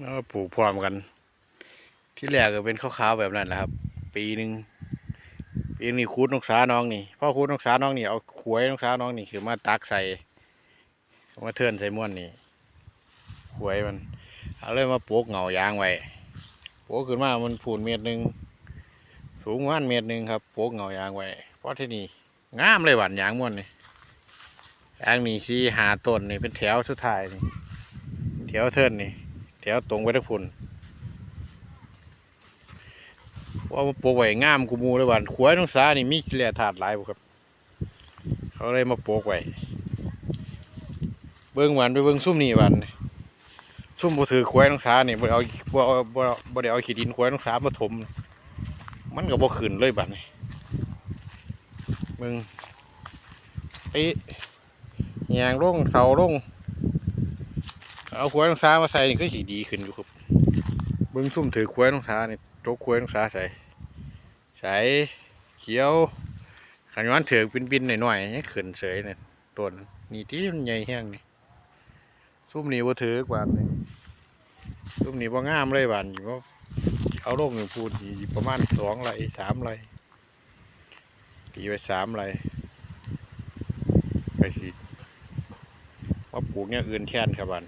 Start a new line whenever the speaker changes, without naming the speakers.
แล้วก็ปลูกพร้อมกัน ที่แรกก็เป็นขาวๆแบบนั้นแหละครับ ปีหนึ่งปีนี้คูดนกสาน้องนี่พ่อคูดนกสาน้องนี่เอาขวยนกสาน้องนี่คือมาตักใส่มาเทิร์นใส่ม้วนนี่ขวยมันเอาเลยมาปลูกเหงายางไว้ปลูกขึ้นมามันผูนเมตรหนึ่งสูงประมาณเมตรหนึ่งครับปลูกเหงายางไว้เพราะที่นี่งามเลยหวานยางม้วนนี่ยางนี่ที่หาต้นนี่เป็นแถวสุดท้ายนี่แถวเทิร์นนี่ ถวตรงไปทุกพุ่นว่ามันปลูกไว้งามกูมูเลยวันขวายน้องสานี่มีกิเลสธาตุหลายบ่ครับ เขาเลยมาปลูกไว้เบิ่งวานไปเบิ่งซุ่มนี่วันซุ่มบ่ถือขวายน้องสานี่บ่เอาบ่เอาบ่บ่ได้เอาขี้ดินขวายน้องสามาถม มันก็บ่ขึ้นเลยบัดนี้มึงไอ้ยางลงเสาลง เอาขวายน้องสามาใส่นี่ก็สิดีขึ้นอยู่ครับเบิ่งซุ่มถือขวายน้องสานี่โจกขวายน้องสาใส่ใส่เขียวขันย้อนถือปินๆหน่อยๆยังขึ้นเสยเนี่ยต้นนี่ที่มันใหญ่แห้งนี่ซุ่มนี่บ่ถือกว่านี่ซุ่มนี่บ่งามเลยบานนี่บ่เอาลงนี่งพูดประมาณสองไร่สามไร่ตีไปสามไร่ไปสิว่าปลูกอย่างอื่นแทนครับบาน